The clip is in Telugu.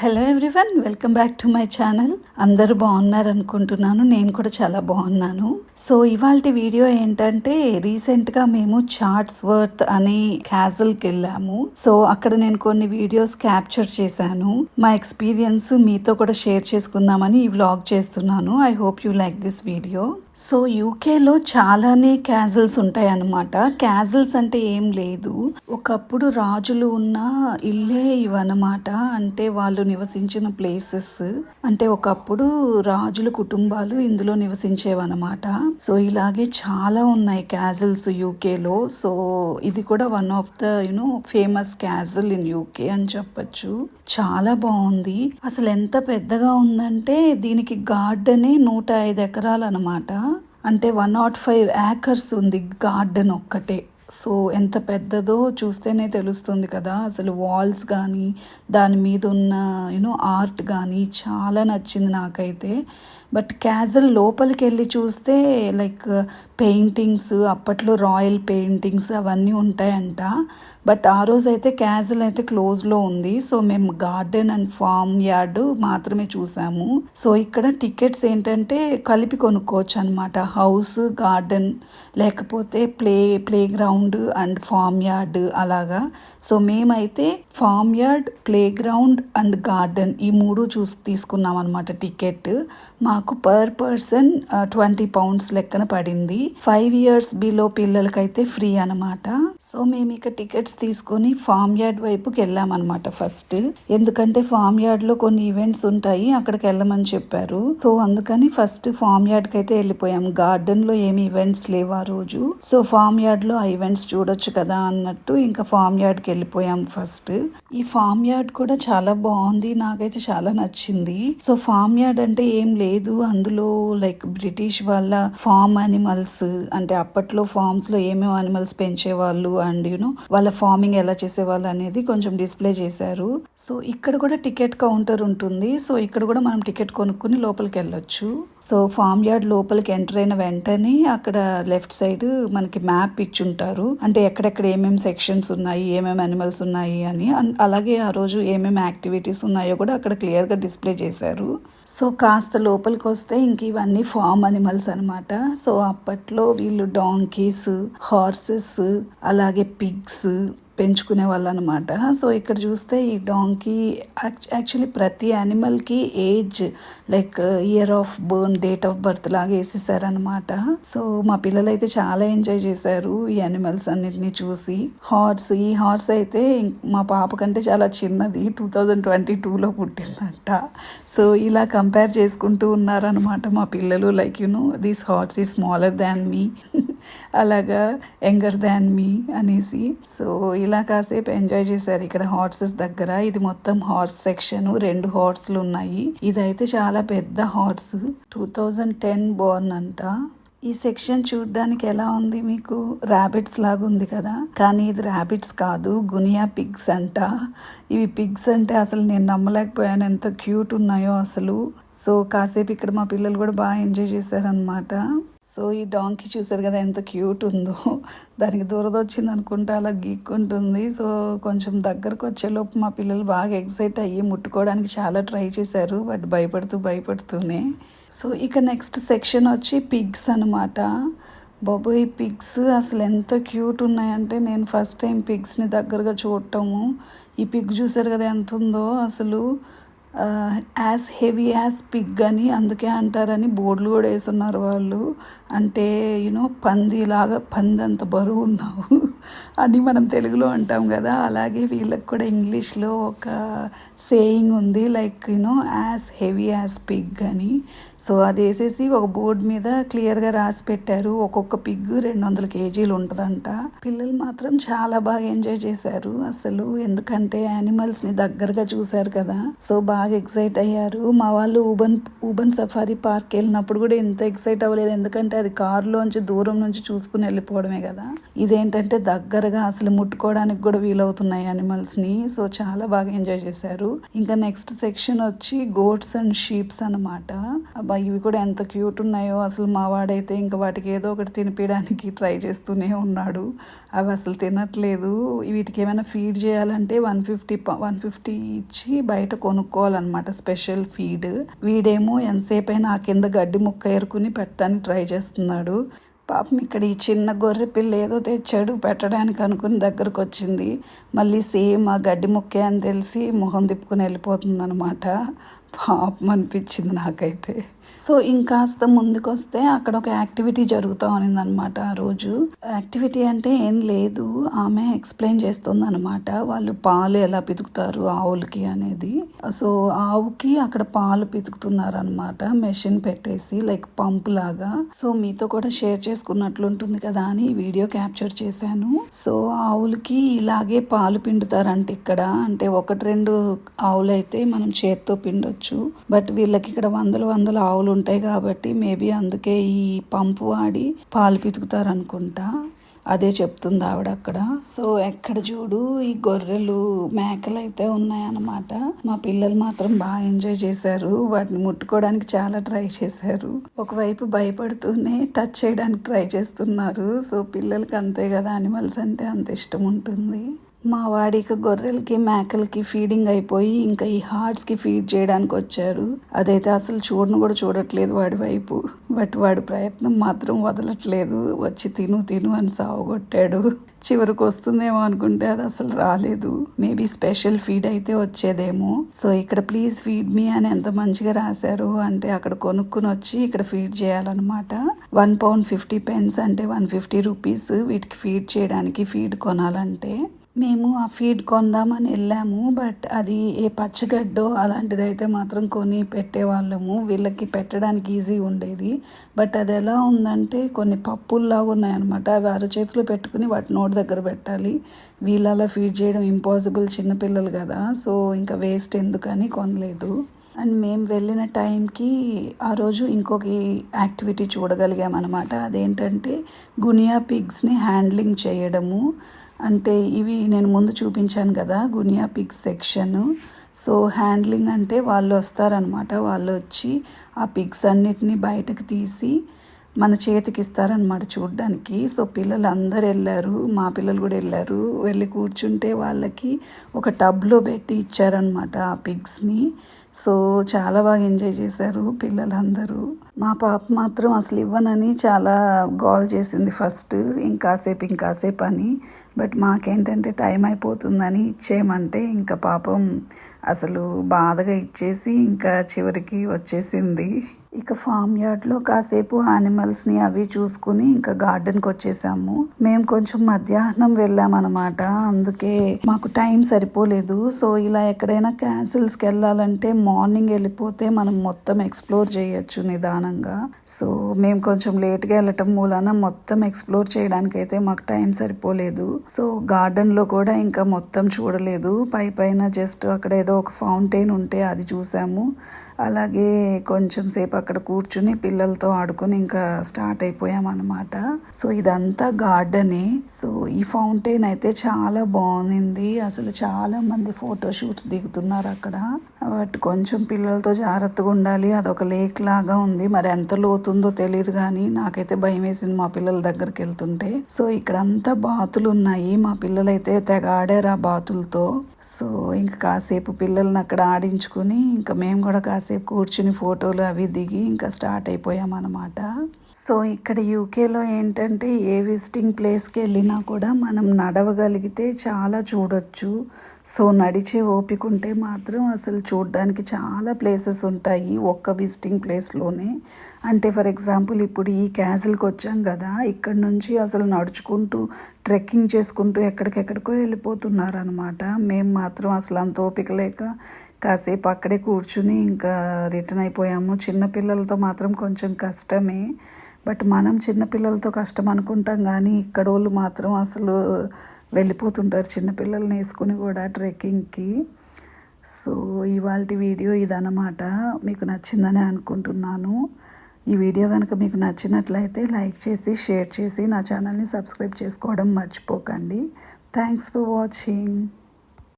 Hello everyone welcome back to my channel అందరూ బాగున్నారు అనుకుంటున్నాను నేను కూడా చాలా బాగున్నాను. సో ఇవాళ వీడియో ఏంటంటే రీసెంట్గా మేము చార్ట్స్ వర్త్ అనే క్యాజల్కి వెళ్ళాము. సో అక్కడ నేను కొన్ని వీడియోస్ క్యాప్చర్ చేశాను. మా ఎక్స్పీరియన్స్ మీతో కూడా షేర్ చేసుకుందామని ఈ వ్లాగ్ చేస్తున్నాను. I hope you like this video so యూకేలో చాలానే క్యాజల్స్ ఉంటాయి అన్నమాట క్యాజల్స్ అంటే ఏం లేదు. ఒకప్పుడు రాజులు ఉన్న ఇల్లే ఇవన్నమాట. అంటే వాళ్ళు నివసించిన ప్లేసెస్ అంటే ఒకప్పుడు రాజుల కుటుంబాలు ఇందులో నివసించేవన్నమాట. సో ఇలాగే చాలా ఉన్నాయి క్యాజిల్స్ యూకేలో సో ఇది కూడా one of the you know famous castle in UK అని చెప్పొచ్చు. చాలా బాగుంది. అసలు ఎంత పెద్దగా ఉందంటే దీనికి గార్డెనే నూట ఐదు ఎకరాలు అనమాట అంటే వన్ నాట్ ఫైవ్ యాకర్స్ ఉంది గార్డెన్ ఒక్కటే. సో ఎంత పెద్దదో చూస్తేనే తెలుస్తుంది కదా. అసలు వాల్స్ కానీ దాని మీద ఉన్న యూనో ఆర్ట్ కానీ చాలా నచ్చింది నాకైతే. బట్ క్యాజల్ లోపలికి వెళ్ళి చూస్తే లైక్ పెయింటింగ్స్ అప్పట్లో రాయల్ పెయింటింగ్స్ అవన్నీ ఉంటాయంట. బట్ ఆ రోజు అయితే క్యాజల్ అయితే క్లోజ్లో ఉంది. సో మేము గార్డెన్ అండ్ ఫామ్ యార్డ్ మాత్రమే చూసాము. సో ఇక్కడ టికెట్స్ ఏంటంటే కలిపి కొనుక్కోవచ్చు అనమాట హౌస్ గార్డెన్ లేకపోతే play play ground and form yard అలాగా. సో మేమైతే form yard play ground and garden ఈ మూడు చూసి తీసుకున్నాం అనమాట టికెట్. మా నాకు పర్ పర్సన్ ట్వంటీ పౌండ్స్ లెక్కన పడింది. ఫైవ్ ఇయర్స్ బిలో పిల్లలకైతే ఫ్రీ అనమాట సో మేము ఇక టికెట్స్ తీసుకొని ఫామ్ యార్డ్ వైపుకి అనమాట ఫస్ట్. ఎందుకంటే ఫామ్ యార్డ్లో కొన్ని ఈవెంట్స్ ఉంటాయి అక్కడికి వెళ్ళమని చెప్పారు. సో అందుకని ఫస్ట్ ఫామ్ యార్డ్కి అయితే వెళ్ళిపోయాం. గార్డెన్లో ఏమి ఈవెంట్స్ లేవు ఆ రోజు. సో ఫామ్ యార్డ్లో ఆ ఈవెంట్స్ చూడొచ్చు కదా అన్నట్టు ఇంకా ఫామ్ యార్డ్కి వెళ్ళిపోయాం ఫస్ట్. ఈ ఫామ్ యార్డ్ కూడా చాలా బాగుంది నాకైతే చాలా నచ్చింది. సో ఫామ్ యార్డ్ అంటే ఏం లేదు. అందులో లైక్ బ్రిటిష్ వాళ్ళ ఫామ్ అనిమల్స్ అంటే అప్పట్లో ఫార్మ్స్లో ఏమేమి అనిమల్స్ పెంచేవాళ్ళు అండ్ యూనో వాళ్ళ ఫార్మింగ్ ఎలా చేసేవాళ్ళు అనేది కొంచెం డిస్ప్లే చేశారు. సో ఇక్కడ కూడా టికెట్ కౌంటర్ ఉంటుంది. సో ఇక్కడ కూడా మనం టికెట్ కొనుక్కుని లోపలికి వెళ్ళొచ్చు. సో ఫామ్ యార్డ్ లోపలికి ఎంటర్ అయిన వెంటనే అక్కడ లెఫ్ట్ సైడ్ మనకి మ్యాప్ ఇచ్చుంటారు. అంటే ఎక్కడెక్కడ ఏమేమి సెక్షన్స్ ఉన్నాయి ఏమేమి అనిమల్స్ ఉన్నాయి అని. అలాగే ఆ రోజు ఏమేమి యాక్టివిటీస్ ఉన్నాయో కూడా అక్కడ క్లియర్గా డిస్ప్లే చేశారు. సో కాస్త లోపలికి వస్తే ఇంక ఇవన్నీ ఫామ్ అనిమల్స్ అన్నమాట. సో అప్పట్లో వీళ్ళు డాంకీస్ హార్సెస్ అలాగే పిగ్స్ పెంచుకునే వాళ్ళు అనమాట సో ఇక్కడ చూస్తే ఈ డాంకీ యాక్చువల్లీ ప్రతి యానిమల్కి age like year of burn date of birth లాగా వేసేసారనమాట. సో మా పిల్లలు అయితే చాలా ఎంజాయ్ చేశారు ఈ యానిమల్స్ అన్నిటిని చూసి. హార్స్ ఈ హార్స్ అయితే మా పాప కంటే చాలా చిన్నది టూ థౌజండ్ ట్వంటీ టూలో పుట్టిందంట. సో ఇలా కంపేర్ చేసుకుంటూ ఉన్నారనమాట మా పిల్లలు. Like you know this horse ఈ స్మాలర్ దాన్ మీ. అలాగా యంగర్ దాన్ మీ అనేసి. సో ఇలా కాసేపు ఎంజాయ్ చేశారు ఇక్కడ హార్సెస్ దగ్గర. ఇది మొత్తం హార్స్ సెక్షన్ రెండు హార్స్లు ఉన్నాయి. ఇదైతే చాలా పెద్ద horse. Two thousand ten born అంట. ఈ సెక్షన్ చూడడానికి ఎలా ఉంది మీకు? ర్యాబిట్స్ లాగా ఉంది కదా. కానీ ఇది ర్యాబిట్స్ కాదు గునియా పిగ్స్ అంట. ఇవి పిగ్స్ అంటే అసలు నేను నమ్మలేకపోయాను ఎంత క్యూట్ ఉన్నాయో అసలు. సో కాసేపు ఇక్కడ మా పిల్లలు కూడా బాగా ఎంజాయ్ చేశారనమాట సో ఈ డాంకీ చూసారు కదా ఎంత క్యూట్ ఉందో. దానికి దూరదొచ్చింది అనుకుంటే అలా గీక్కుంటుంది. సో కొంచెం దగ్గరకు వచ్చేలోపు మా పిల్లలు బాగా ఎక్సైట్ అయ్యి ముట్టుకోవడానికి చాలా ట్రై చేశారు బట్ భయపడుతూ భయపడుతూనే. సో ఇక నెక్స్ట్ సెక్షన్ వచ్చి పిగ్స్ అనమాట బాబోయ్ పిగ్స్ అసలు ఎంత క్యూట్ ఉన్నాయంటే నేను ఫస్ట్ టైం పిగ్స్ని దగ్గరగా చూడటము. ఈ పిగ్ చూసారు కదా ఎంత ఉందో అసలు. యాజ్ హెవీ యాజ్ పిగ్ అని అందుకే అంటారని బోర్డులు కూడా వేస్తున్నారు వాళ్ళు. అంటే యూనో పందిలాగా పంది అంత బరువు ఉన్నావు. అని మనం తెలుగులో అంటాం కదా. అలాగే వీళ్ళకి కూడా ఇంగ్లీష్లో ఒక సేయింగ్ ఉంది like you know as heavy as pig అని. సో అది వేసేసి ఒక బోర్డు మీద క్లియర్గా రాసి పెట్టారు. ఒక్కొక్క పిగ్ రెండు వందల కేజీలు ఉంటుందంట. పిల్లలు మాత్రం చాలా బాగా ఎంజాయ్ చేశారు. అసలు ఎందుకంటే యానిమల్స్ని దగ్గరగా చూశారు కదా. సో బాగా ఎక్సైట్ అయ్యారు. మా వాళ్ళు ఊబన్ ఊబన్ సఫారీ పార్క్ వెళ్ళినప్పుడు కూడా ఇంత ఎక్సైట్ అవ్వలేదు. ఎందుకంటే అది కారులోంచి దూరం నుంచి చూసుకుని వెళ్ళిపోవడమే కదా. ఇదేంటంటే దగ్గరగా అసలు ముట్టుకోవడానికి కూడా వీలవుతున్నాయి యానిమల్స్ని సో చాలా బాగా ఎంజాయ్ చేశారు. ఇంకా నెక్స్ట్ సెక్షన్ వచ్చి గోట్స్ అండ్ షీప్స్ అన్నమాట. అబ్బా ఇవి కూడా ఎంత క్యూట్ ఉన్నాయో. అసలు మా వాడైతే ఇంకా వాటికి ఏదో ఒకటి తినిపించడానికి ట్రై చేస్తూనే ఉన్నాడు. అవి అసలు తినట్లేదు. వీటికి ఏమైనా ఫీడ్ చేయాలంటే వన్ ఫిఫ్టీ వన్ ఫిఫ్టీ ఇచ్చి బయట కొనుక్కోవాలన్నమాట స్పెషల్ ఫీడ్ వీడేమో ఎంతసేపు అయినా ఆ కింద గడ్డి ముక్క ఏరుకుని పెట్టడానికి ట్రై చేస్తున్నాడు. పాపం ఇక్కడ ఈ చిన్న గొర్రె పిల్ల ఏదో తెచ్చాడు పెట్టడానికి అనుకుని దగ్గరకు వచ్చింది. మళ్ళీ సేమ్ ఆ గడ్డి ముక్కే అని తెలిసి మొహం తిప్పుకుని వెళ్ళిపోతుంది అనమాట పాపం అనిపించింది నాకైతే. సో ఇంకాస్త ముందుకొస్తే అక్కడ ఒక యాక్టివిటీ జరుగుతూ ఉన్నదన్నమాట ఆ రోజు. యాక్టివిటీ అంటే ఏం లేదు ఆమె ఎక్స్ప్లెయిన్ చేస్తుంది అనమాట వాళ్ళు పాలు ఎలా పితుకుతారు ఆవులకి అనేది. సో ఆవుకి అక్కడ పాలు పితుకుతున్నారు అనమాట మెషిన్ పెట్టేసి లైక్ పంప్ లాగా. సో మీతో కూడా షేర్ చేసుకున్నట్లు ఉంటుంది కదా అని వీడియో క్యాప్చర్ చేశాను. సో ఆవులకి ఇలాగే పాలు పిండుతారంట ఇక్కడ. అంటే ఒకటి రెండు ఆవులైతే మనం చేత్తో పిండొచ్చు బట్ వీళ్ళకి ఇక్కడ వందల వందల ఆవులు ఉంటాయి కాబట్టి మేబీ అందుకే ఈ పంపు వాడి పాలు పితుకుతారు అనుకుంటా అదే చెప్తుంది ఆవిడ అక్కడ. సో ఎక్కడ చూడు ఈ గొర్రెలు మేకలు అయితే ఉన్నాయన్నమాట. మా పిల్లలు మాత్రం బాగా ఎంజాయ్ చేశారు. వాటిని ముట్టుకోవడానికి చాలా ట్రై చేశారు. ఒకవైపు భయపడుతూనే టచ్ చేయడానికి ట్రై చేస్తున్నారు. సో పిల్లలకి అంతే కదా అనిమల్స్ అంటే అంత ఇష్టం ఉంటుంది. మా వాడికి గొర్రెలకి మేకలకి ఫీడింగ్ అయిపోయి ఇంకా ఈ హార్ట్స్కి ఫీడ్ చేయడానికి వచ్చాడు అదైతే అసలు చూడను కూడా చూడట్లేదు వాడి వైపు. బట్ వాడి ప్రయత్నం మాత్రం వదలట్లేదు. వచ్చి తిను తిను అని సావగొట్టాడు. చివరికి వస్తుందేమో అనుకుంటే అది అసలు రాలేదు. మేబీ స్పెషల్ ఫీడ్ అయితే వచ్చేదేమో. సో ఇక్కడ ప్లీజ్ ఫీడ్ మీ అని ఎంత మంచిగా రాశారు అంటే అక్కడ కొనుక్కుని వచ్చి ఇక్కడ ఫీడ్ చేయాలన్నమాట. వన్ పౌండ్ ఫిఫ్టీ పెన్స్ అంటే వన్ ఫిఫ్టీ రూపీస్ వీటికి ఫీడ్ చేయడానికి ఫీడ్ కొనాలంటే. మేము ఆ ఫీడ్ కొందామని వెళ్ళాము బట్ అది ఏ పచ్చగడ్డో అలాంటిది అయితే మాత్రం కొని పెట్టేవాళ్ళము. వీళ్ళకి పెట్టడానికి ఈజీ ఉండేది. బట్ అది ఎలా ఉందంటే కొన్ని పప్పుల్లాగా ఉన్నాయన్నమాట. అవి అరచేతిలో పెట్టుకుని వాటి నోటి దగ్గర పెట్టాలి. వీళ్ళలా ఫీడ్ చేయడం ఇంపాసిబుల్ చిన్నపిల్లలు కదా సో ఇంకా వేస్ట్ ఎందుకని కొనలేదు. అండ్ మేము వెళ్ళిన టైంకి ఆ రోజు ఇంకొక యాక్టివిటీ చూడగలిగామన్నమాట. అదేంటంటే గునియా పిగ్స్ని హ్యాండ్లింగ్ చేయడము. అంటే ఇవి నేను ముందు చూపించాను కదా guinea pig section. So handling అంటే వాళ్ళు వస్తారనమాట వాళ్ళు వచ్చి ఆ పిగ్స్ అన్నిటిని బయటకు తీసి మన చేతికి ఇస్తారనమాట చూడడానికి. సో పిల్లలు అందరు వెళ్ళారు మా పిల్లలు కూడా వెళ్ళారు. వెళ్ళి కూర్చుంటే వాళ్ళకి ఒక టబ్లో పెట్టి ఇచ్చారనమాట ఆ పిగ్స్ని. సో చాలా బాగా ఎంజాయ్ చేశారు పిల్లలందరూ. మా పాప మాత్రం అసలు ఇవ్వనని చాలా గోల్ చేసింది ఫస్ట్ ఇంకాసేపు ఇంకాసేపు అని. బట్ మాకేంటంటే టైం అయిపోతుందని ఇచ్చేయమంటే ఇంకా పాపం అసలు బాధగా ఇచ్చేసి ఇంకా చివరికి వచ్చేసింది. ఇక ఫామ్ యార్డ్లో కాసేపు యానిమల్స్ని అవి చూసుకుని ఇంకా గార్డెన్కి వచ్చేసాము మేము కొంచెం మధ్యాహ్నం వెళ్ళామన్నమాట. అందుకే మాకు టైం సరిపోలేదు. సో ఇలా ఎక్కడైనా క్యాన్సిల్స్కి వెళ్ళాలంటే మార్నింగ్ వెళ్ళిపోతే మనం మొత్తం ఎక్స్ప్లోర్ చేయొచ్చు నిదానంగా. సో మేము కొంచెం లేట్గా వెళ్ళటం మూలాన మొత్తం ఎక్స్ప్లోర్ చేయడానికి అయితే మాకు టైం సరిపోలేదు. సో గార్డెన్లో కూడా ఇంకా మొత్తం చూడలేదు. పై పైన జస్ట్ అక్కడ ఏదో ఒక ఫౌంటైన్ ఉంటే అది చూసాము. అలాగే కొంచెం సేపు అక్కడ కూర్చుని పిల్లలతో ఆడుకుని ఇంకా స్టార్ట్ అయిపోయామన్నమాట. సో ఇదంతా గార్డెనే. సో ఈ ఫౌంటైన్ అయితే చాలా బాగుంది. అసలు చాలా మంది ఫోటో షూట్స్ దిగుతున్నారు అక్కడ. బట్ కొంచెం పిల్లలతో జాగ్రత్తగా ఉండాలి. అదొక లేక్ లాగా ఉంది. మరి ఎంత లోతుందో తెలియదు కానీ నాకైతే భయం వేసింది మా పిల్లల దగ్గరికి వెళ్తుంటే. సో ఇక్కడ అంతా బాతులు ఉన్నాయి. మా పిల్లలైతే తెగ ఆడారు ఆ బాతులతో. సో ఇంకా కాసేపు పిల్లల్ని అక్కడ ఆడించుకుని ఇంకా మేము కూడా కాసేపు కూర్చుని ఫోటోలు అవి దిగి ఇంకా స్టార్ట్ అయిపోయామన్నమాట. సో ఇక్కడ యూకేలో ఏంటంటే ఏ విజిటింగ్ ప్లేస్కి వెళ్ళినా కూడా మనం నడవగలిగితే చాలా చూడొచ్చు. సో నడిచే ఓపిక ఉంటే మాత్రం అసలు చూడడానికి చాలా ప్లేసెస్ ఉంటాయి ఒక్క విజిటింగ్ ప్లేస్లోనే. అంటే ఫర్ ఎగ్జాంపుల్ ఇప్పుడు ఈ క్యాజిల్కి వచ్చాం కదా ఇక్కడ నుంచి అసలు నడుచుకుంటూ ట్రెక్కింగ్ చేసుకుంటూ ఎక్కడికెక్కడికో వెళ్ళిపోతున్నారు అనమాట మేము మాత్రం అసలు అంత ఓపిక లేక కాసేపు అక్కడే కూర్చుని ఇంకా రిటర్న్ అయిపోయాము. చిన్నపిల్లలతో మాత్రం కొంచెం కష్టమే. బట్ మనం చిన్నపిల్లలతో కష్టం అనుకుంటాం కానీ ఇక్కడ వాళ్ళు మాత్రం అసలు వెళ్ళిపోతుంటారు చిన్నపిల్లల్ని వేసుకుని కూడా ట్రెక్కింగ్కి. సో ఇవాళ వీడియో ఇదన్నమాట. మీకు నచ్చిందని అనుకుంటున్నాను. ఈ వీడియో కనుక మీకు నచ్చినట్లయితే లైక్ చేసి షేర్ చేసి నా ఛానల్ని సబ్స్క్రైబ్ చేసుకోవడం మర్చిపోకండి. Thanks for watching.